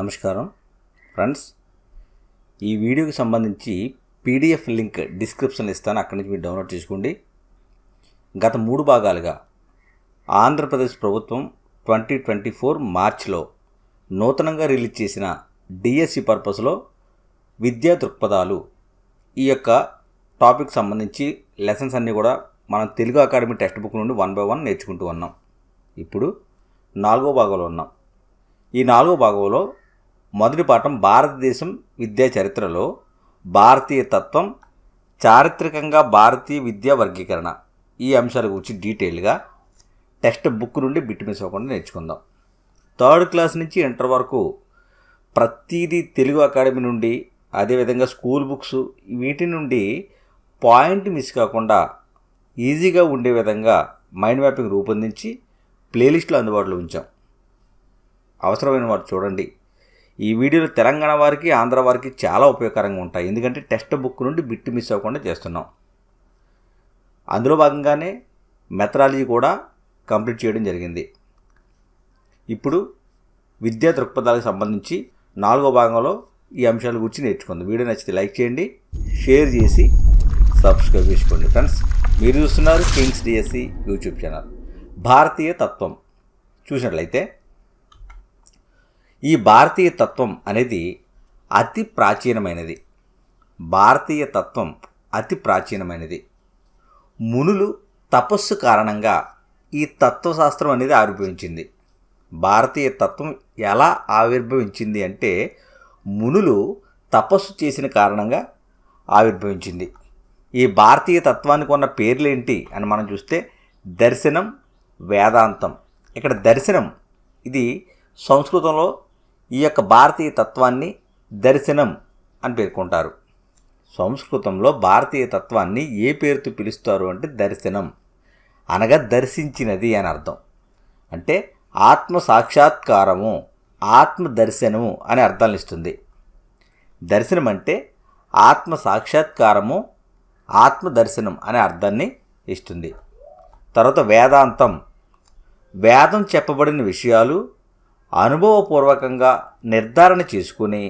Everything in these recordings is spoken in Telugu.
నమస్కారం. ఫ్రెండ్స్ ఈ వీడియోకి సంబంధించి పీడిఎఫ్ లింక్ డిస్క్రిప్షన్ ఇస్తాను. అక్కడి నుంచి మీరు డౌన్లోడ్ చేసుకోండి. గత మూడు భాగాలుగా ఆంధ్రప్రదేశ్ ప్రభుత్వం ట్వంటీ ట్వంటీ ఫోర్ మార్చ్లో నూతనంగా రిలీజ్ చేసిన డిఎస్సి పర్పస్లో విద్యా దృక్పథాలు ఈ యొక్క టాపిక్ సంబంధించి లెసన్స్ అన్నీ కూడా మనం తెలుగు అకాడమీ టెక్స్ట్ బుక్ నుండి వన్ బై వన్ నేర్చుకుంటూ ఉన్నాం. ఇప్పుడు నాలుగో భాగంలో ఉన్నాం. ఈ నాలుగో భాగంలో మొదటి పాఠం భారతదేశం విద్యా చరిత్రలో భారతీయ తత్వం చారిత్రకంగా భారతీయ విద్యా వర్గీకరణ. ఈ అంశాల గురించి డీటెయిల్గా టెక్స్ట్ బుక్ నుండి బిట్ మిస్ అవ్వకుండా నేర్చుకుందాం. థర్డ్ క్లాస్ నుంచి ఇంటర్ వరకు ప్రతిదీ తెలుగు అకాడమీ నుండి అదేవిధంగా స్కూల్ బుక్స్ వీటి నుండి పాయింట్ మిస్ కాకుండా ఈజీగా ఉండే విధంగా మైండ్ మ్యాపింగ్ రూపొందించి ప్లేలిస్ట్లో అందుబాటులో ఉంచాం. అవసరమైన వారు చూడండి. ఈ వీడియోలు తెలంగాణ వారికి ఆంధ్ర వారికి చాలా ఉపయోగకరంగా ఉంటాయి. ఎందుకంటే టెక్స్ట్ బుక్ నుండి బిట్ మిస్ అవ్వకుండా చేస్తున్నాం. అందులో భాగంగానే మెథడాలజీ కూడా కంప్లీట్ చేయడం జరిగింది. ఇప్పుడు విద్యా దృక్పథాలకు సంబంధించి నాలుగో భాగంలో ఈ అంశాల గురించి నేర్చుకుందాం. వీడియో నచ్చితే లైక్ చేయండి షేర్ చేసి సబ్స్క్రైబ్ చేసుకోండి. ఫ్రెండ్స్ మీరు చూస్తున్నారు కింగ్స్ డిఎస్సి యూట్యూబ్ ఛానల్. భారతీయ తత్వం. చూసినట్లయితే ఈ భారతీయ తత్వం అనేది అతి ప్రాచీనమైనది. భారతీయ తత్వం అతి ప్రాచీనమైనది. మునులు తపస్సు కారణంగా ఈ తత్వశాస్త్రం అనేది ఆవిర్భవించింది. భారతీయ తత్వం ఎలా ఆవిర్భవించింది అంటే మునులు తపస్సు చేసిన కారణంగా ఆవిర్భవించింది. ఈ భారతీయ తత్వానికి ఉన్న పేర్లేంటి అని మనం చూస్తే దర్శనం వేదాంతం. ఇక్కడ దర్శనం ఇది సంస్కృతంలో ఈ యొక్క భారతీయ తత్వాన్ని దర్శనం అని పేర్కొంటారు. సంస్కృతంలో భారతీయ తత్వాన్ని ఏ పేరుతో పిలుస్తారు అంటే దర్శనం. అనగా దర్శించినది అని అర్థం. అంటే ఆత్మ సాక్షాత్కారము ఆత్మ దర్శనము అనే అర్థాలను ఇస్తుంది. దర్శనం అంటే ఆత్మ సాక్షాత్కారము ఆత్మ దర్శనం అనే అర్థాన్ని ఇస్తుంది. తర్వాత వేదాంతం. వేదం చెప్పబడిన విషయాలు అనుభవపూర్వకంగా నిర్ధారణ చేసుకుని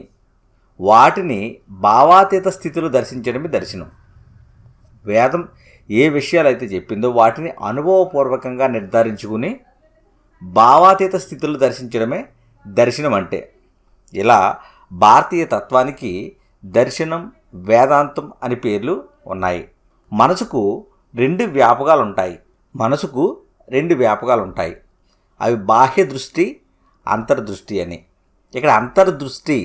వాటిని భావాతీత స్థితిలో దర్శించడమే దర్శనం. వేదం ఏ విషయాలు అయితే చెప్పిందో వాటిని అనుభవపూర్వకంగా నిర్ధారించుకుని భావాతీత స్థితిలో దర్శించడమే దర్శనం అంటే. ఇలా భారతీయ తత్వానికి దర్శనం వేదాంతం అని పేర్లు ఉన్నాయి. మనసుకు రెండు వ్యాపకాలు ఉంటాయి మనసుకు రెండు వ్యాపకాలు ఉంటాయి అవి బాహ్య దృష్టి అంతర్దృష్టి అని. ఇక్కడ అంతర్దృష్టి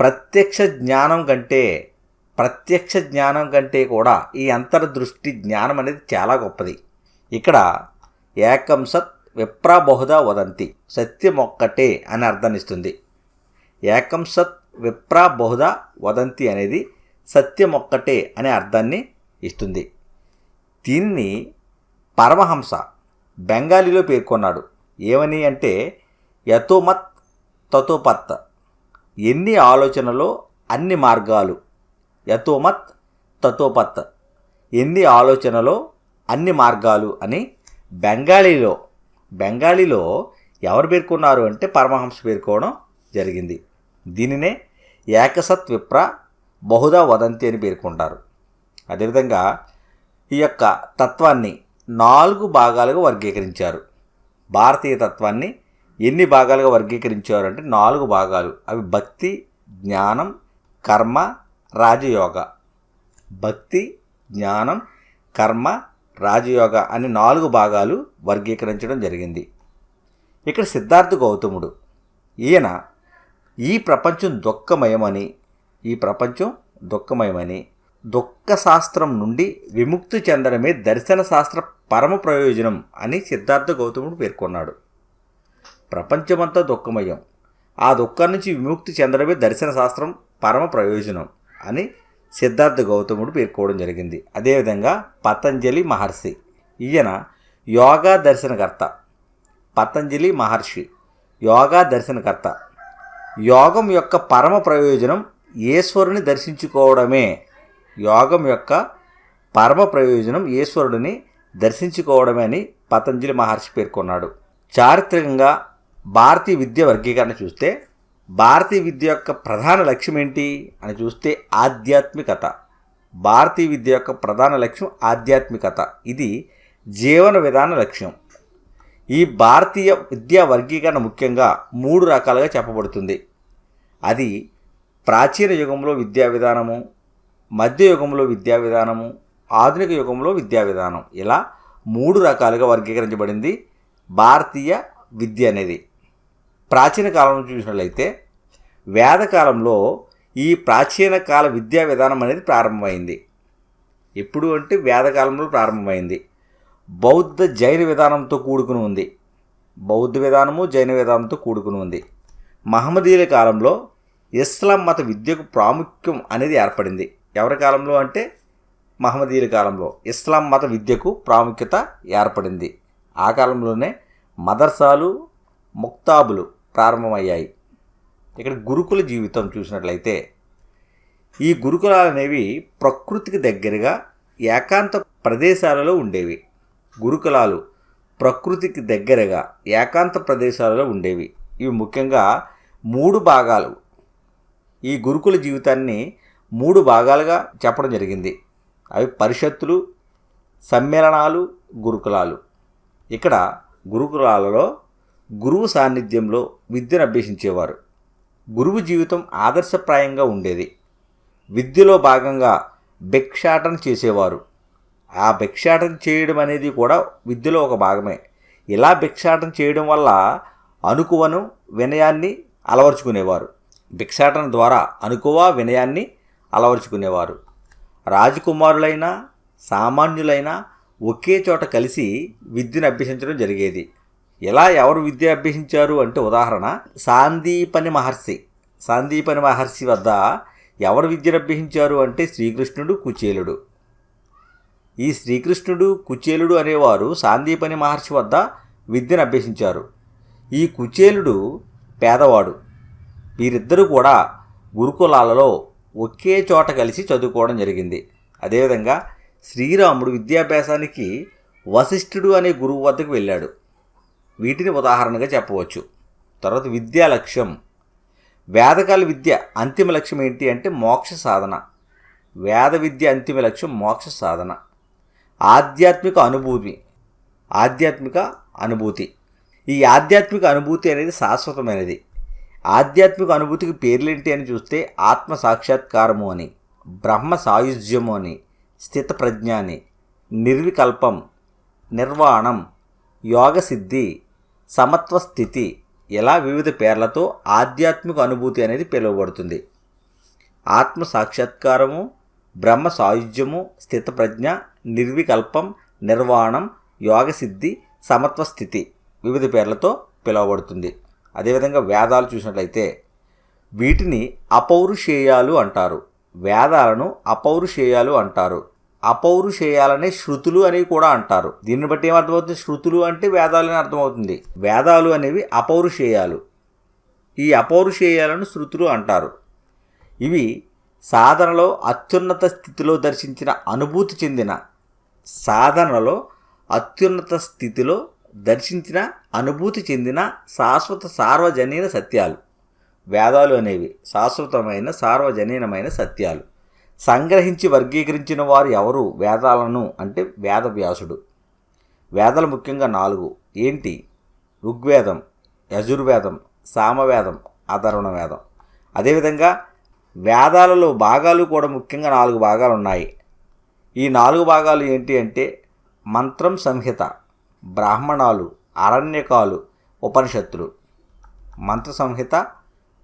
ప్రత్యక్ష జ్ఞానం కంటే ప్రత్యక్ష జ్ఞానం కంటే కూడా ఈ అంతర్దృష్టి జ్ఞానం అనేది చాలా గొప్పది. ఇక్కడ ఏకం సత్ విప్రా బహుదా వదంతి సత్యం ఒక్కటే అని అర్థనిస్తుంది ఏకం సత్ విప్రా బహుదా వదంతి అనేది సత్యం ఒక్కటే అనే అర్థాన్ని ఇస్తుంది. దీన్ని పరమహంస బెంగాలీలో పేర్కొన్నాడు. ఏమని అంటే యతోమత్ తతోపత్ ఎన్ని ఆలోచనలో అన్ని మార్గాలు యతోమత్ తతోపత్ ఎన్ని ఆలోచనలో అన్ని మార్గాలు అని బెంగాలీలో బెంగాలీలో ఎవరు పేర్కొన్నారు అంటే పరమహంస పేర్కోవడం జరిగింది. దీనినే ఏకసత్ విప్ర బహుదా వదంతి అని పేర్కొంటారు. అదేవిధంగా ఈ యొక్క తత్వాన్ని నాలుగు భాగాలుగా వర్గీకరించారు. భారతీయ తత్వాన్ని ఎన్ని భాగాలుగా వర్గీకరించేవారు అంటే నాలుగు భాగాలు. అవి భక్తి జ్ఞానం కర్మ రాజయోగ. భక్తి జ్ఞానం కర్మ రాజయోగ అని నాలుగు భాగాలు వర్గీకరించడం జరిగింది. ఇక్కడ సిద్ధార్థ గౌతముడు ఈయన ఈ ప్రపంచం దుఃఖమయమని ఈ ప్రపంచం దుఃఖమయమని దుఃఖ శాస్త్రం నుండి విముక్తి చెందడమే దర్శన శాస్త్ర పరమ ప్రయోజనం అని సిద్ధార్థ గౌతముడు పేర్కొన్నాడు. ప్రపంచమంతా దుఃఖమయం. ఆ దుఃఖం నుంచి విముక్తి చెందడమే దర్శన శాస్త్రం పరమ ప్రయోజనం అని సిద్ధార్థ గౌతముడు పేర్కోవడం జరిగింది. అదేవిధంగా పతంజలి మహర్షి. ఈయన యోగా దర్శనకర్త. పతంజలి మహర్షి యోగా దర్శనకర్త. యోగం యొక్క పరమ ప్రయోజనం ఈశ్వరుని దర్శించుకోవడమే. యోగం యొక్క పరమ ప్రయోజనం ఈశ్వరుడిని దర్శించుకోవడమే అని పతంజలి మహర్షి పేర్కొన్నాడు. చారిత్రకంగా భారతీయ విద్య వర్గీకరణ చూస్తే భారతీయ విద్య యొక్క ప్రధాన లక్ష్యం ఏంటి అని చూస్తే ఆధ్యాత్మికత. భారతీయ విద్య యొక్క ప్రధాన లక్ష్యం ఆధ్యాత్మికత. ఇది జీవన విధాన లక్ష్యం. ఈ భారతీయ విద్యా వర్గీకరణ ముఖ్యంగా మూడు రకాలుగా చెప్పబడుతుంది. అది ప్రాచీన యుగంలో విద్యా విధానము మధ్య యుగంలో విద్యా విధానము ఆధునిక యుగంలో విద్యా విధానం. ఇలా మూడు రకాలుగా వర్గీకరించబడింది భారతీయ విద్య అనేది. ప్రాచీన కాలంలో చూసినట్లయితే వేదకాలంలో ఈ ప్రాచీన కాల విద్యా విధానం అనేది ప్రారంభమైంది. ఎప్పుడు అంటే వేదకాలంలో ప్రారంభమైంది. బౌద్ధ జైన విధానంతో కూడుకుని ఉంది. బౌద్ధ విధానము జైన విధానంతో కూడుకుని ఉంది. మహమ్మదీయుల కాలంలో ఇస్లాం మత విద్యకు ప్రాముఖ్యం అనేది ఏర్పడింది. ఎవరి కాలంలో అంటే మహమ్మదీయుల కాలంలో ఇస్లాం మత విద్యకు ప్రాముఖ్యత ఏర్పడింది. ఆ కాలంలోనే మదర్సాలు ముక్తాబులు ప్రారంభమయ్యాయి. ఇక్కడ గురుకుల జీవితం చూసినట్లయితే ఈ గురుకులాలు అనేవి ప్రకృతికి దగ్గరగా ఏకాంత ప్రదేశాలలో ఉండేవి. గురుకులాలు ప్రకృతికి దగ్గరగా ఏకాంత ప్రదేశాలలో ఉండేవి. ఇవి ముఖ్యంగా మూడు భాగాలు. ఈ గురుకుల జీవితాన్ని మూడు భాగాలుగా చెప్పడం జరిగింది. అవి పరిషత్తులు సమ్మేళనాలు గురుకులాలు. ఇక్కడ గురుకులాలలో గురువు సాన్నిధ్యంలో విద్యను అభ్యసించేవారు. గురువు జీవితం ఆదర్శప్రాయంగా ఉండేది. విద్యలో భాగంగా భిక్షాటన చేసేవారు. ఆ భిక్షాటన చేయడం అనేది కూడా విద్యలో ఒక భాగమే. ఇలా భిక్షాటన చేయడం వల్ల అనుకువను వినయాన్ని అలవర్చుకునేవారు. భిక్షాటన ద్వారా అనుకువ వినయాన్ని అలవర్చుకునేవారు. రాజకుమారులైనా సామాన్యులైనా ఒకే చోట కలిసి విద్యను అభ్యసించడం జరిగేది. ఎలా ఎవరు విద్య అభ్యసించారు అంటే ఉదాహరణ సాందీపని మహర్షి. సాందీపని మహర్షి వద్ద ఎవరు విద్యను అభ్యసించారు అంటే శ్రీకృష్ణుడు కుచేలుడు. ఈ శ్రీకృష్ణుడు కుచేలుడు అనేవారు సాందీపని మహర్షి వద్ద విద్యను అభ్యసించారు. ఈ కుచేలుడు పేదవాడు. వీరిద్దరూ కూడా గురుకులాలలో ఒకే చోట కలిసి చదువుకోవడం జరిగింది. అదేవిధంగా శ్రీరాముడు విద్యాభ్యాసానికి వశిష్ఠుడు అనే గురువు వద్దకు వెళ్ళాడు. వీటిని ఉదాహరణగా చెప్పవచ్చు. తర్వాత విద్యా లక్ష్యం. వేదకాల విద్య అంతిమ లక్ష్యం ఏంటి అంటే మోక్ష సాధన. వేద విద్య అంతిమ లక్ష్యం మోక్ష సాధన. ఆధ్యాత్మిక అనుభూతి. ఆధ్యాత్మిక అనుభూతి. ఈ ఆధ్యాత్మిక అనుభూతి అనేది శాశ్వతమైనది. ఆధ్యాత్మిక అనుభూతికి పేర్లేంటి అని చూస్తే ఆత్మ సాక్షాత్కారము అని బ్రహ్మ సాయుజ్యము అని స్థిత ప్రజ్ఞ అని నిర్వికల్పం నిర్వాణం యోగసిద్ధి సమత్వ స్థితి ఇలా వివిధ పేర్లతో ఆధ్యాత్మిక అనుభూతి అనేది పిలువబడుతుంది? ఆత్మ సాక్షాత్కారము బ్రహ్మ సాయుధ్యము స్థితప్రజ్ఞ నిర్వికల్పం నిర్వాణం యోగసిద్ధి సమత్వ స్థితి వివిధ పేర్లతో పిలువబడుతుంది. అదేవిధంగా వేదాలు చూసినట్లయితే వీటిని అపౌరుషేయాలు అంటారు. వేదాలను అపౌరుషేయాలు అంటారు. అపౌరుషేయాలనే శృతులు అని కూడా అంటారు. దీన్ని బట్టి ఏమర్థమవుతుంది? శృతులు అంటే వేదాలు అని అర్థమవుతుంది. వేదాలు అనేవి అపౌరుషేయాలు. ఈ అపౌరుషేయాలను శృతులు అంటారు. ఇవి సాధనలో అత్యున్నత స్థితిలో దర్శించిన అనుభూతి చెందిన సాధనలో అత్యున్నత స్థితిలో దర్శించిన అనుభూతి చెందిన శాశ్వత సార్వజనీన సత్యాలు. వేదాలు అనేవి శాశ్వతమైన సార్వజనీనమైన సత్యాలు. సంగ్రహించి వర్గీకరించిన వారు ఎవరు? వేదాలను అంటే వేదవ్యాసుడు. వేదాలు ముఖ్యంగా నాలుగు. ఏంటి? ఋగ్వేదం యజుర్వేదం సామవేదం అధర్వణ వేదం అదేవిధంగా వేదాలలో భాగాలు కూడా ముఖ్యంగా నాలుగు భాగాలు ఉన్నాయి ఈ నాలుగు భాగాలు ఏంటి అంటే మంత్రం సంహిత బ్రాహ్మణాలు అరణ్యకాలు ఉపనిషత్తులు. మంత్ర సంహిత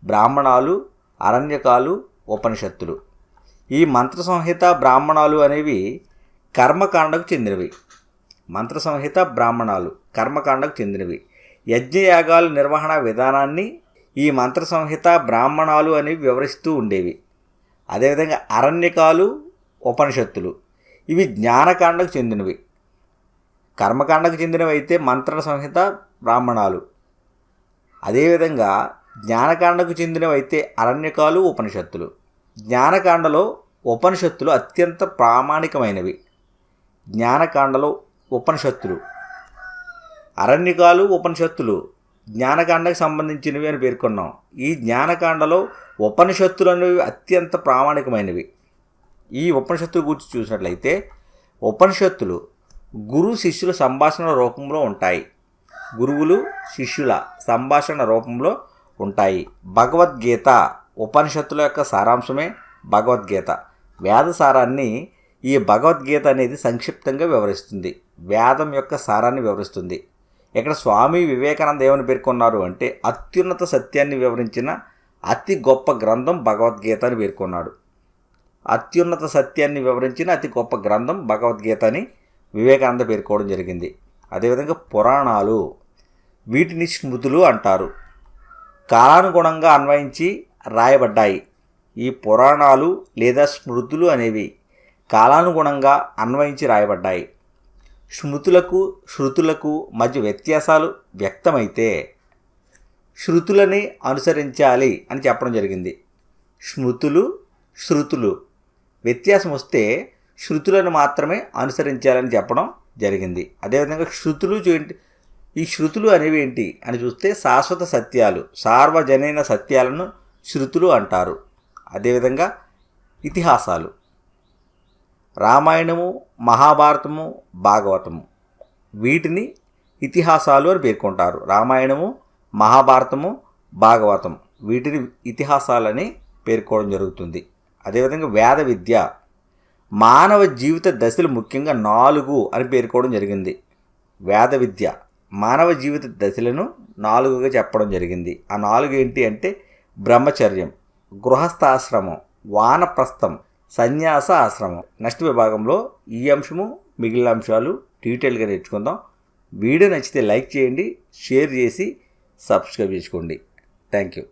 బ్రాహ్మణాలు అరణ్యకాలు ఉపనిషత్తులు. ఈ మంత్ర సంహిత బ్రాహ్మణాలు అనేవి కర్మకాండకు చెందినవి. మంత్ర సంహిత బ్రాహ్మణాలు కర్మకాండకు చెందినవి. యజ్ఞయాగాల నిర్వహణ విధానాన్ని ఈ మంత్ర సంహిత బ్రాహ్మణాలు అనేవి వివరిస్తూ ఉండేవి. అదేవిధంగా అరణ్యకాలు ఉపనిషత్తులు ఇవి జ్ఞానకాండకు చెందినవి. కర్మకాండకు చెందినవి అయితే మంత్ర సంహిత బ్రాహ్మణాలు. అదేవిధంగా జ్ఞానకాండకు చెందినవి అయితే అరణ్యకాలు ఉపనిషత్తులు. జ్ఞానకాండలో ఉపనిషత్తులు అత్యంత ప్రామాణికమైనవి. జ్ఞానకాండలో ఉపనిషత్తులు. అరణ్యకాలు ఉపనిషత్తులు. జ్ఞానకాండకు సంబంధించినవి అని పేర్కొన్నాం. ఈ జ్ఞానకాండలో ఉపనిషత్తులు అనేవి అత్యంత ప్రామాణికమైనవి. ఈ ఉపనిషత్తుల గురించి చూసినట్లయితే ఉపనిషత్తులు గురు శిష్యుల సంభాషణ రూపంలో ఉంటాయి. గురువులు శిష్యుల సంభాషణ రూపంలో ఉంటాయి. భగవద్గీత ఉపనిషత్తుల యొక్క సారాంశమే భగవద్గీత. వేద సారాన్ని ఈ భగవద్గీత అనేది సంక్షిప్తంగా వివరిస్తుంది. వేదం యొక్క సారాన్ని వివరిస్తుంది. ఇక్కడ స్వామి వివేకానంద ఏమని పేర్కొన్నారు అంటే అత్యున్నత సత్యాన్ని వివరించిన అతి గొప్ప గ్రంథం భగవద్గీత అని పేర్కొన్నాడు. అత్యున్నత సత్యాన్ని వివరించిన అతి గొప్ప గ్రంథం భగవద్గీత అని వివేకానంద పేర్కోవడం జరిగింది. అదేవిధంగా పురాణాలు వీటిని స్మృతులు అంటారు. కాలానుగుణంగా అన్వయించి రాయబడ్డాయి. ఈ పురాణాలు లేదా స్మృతులు అనేవి కాలానుగుణంగా అన్వయించి రాయబడ్డాయి. స్మృతులకు శృతులకు మధ్య వ్యత్యాసాలు వ్యక్తమైతే శృతులని అనుసరించాలి అని చెప్పడం జరిగింది. స్మృతులు శృతులు. వ్యత్యాసం వస్తే శృతులను మాత్రమే అనుసరించాలని చెప్పడం జరిగింది. అదేవిధంగా శృతులు ఏంటి ఈ శృతులు అనేవి ఏంటి అని చూస్తే శాశ్వత సత్యాలు సార్వజనైన సత్యాలను శృతులు అంటారు. అదేవిధంగా ఇతిహాసాలు. రామాయణము మహాభారతము భాగవతము. వీటిని ఇతిహాసాలు అని పేర్కొంటారు. రామాయణము మహాభారతము భాగవతం వీటిని ఇతిహాసాలని పేర్కోవడం జరుగుతుంది. అదేవిధంగా వేద విద్య. మానవ జీవిత దశలు ముఖ్యంగా నాలుగు అని పేర్కోవడం జరిగింది. వేద విద్య. మానవ జీవిత దశలను నాలుగుగా చెప్పడం జరిగింది. ఆ నాలుగు ఏంటి అంటే బ్రహ్మచర్యం గృహస్థాశ్రమం వానప్రస్థం సన్యాస ఆశ్రమం నెక్స్ట్ విభాగంలో ఈ అంశము మిగిలిన అంశాలు డీటెయిల్గా నేర్చుకుందాం. వీడియో నచ్చితే లైక్ చేయండి షేర్ చేసి సబ్స్క్రైబ్ చేసుకోండి. Thank you.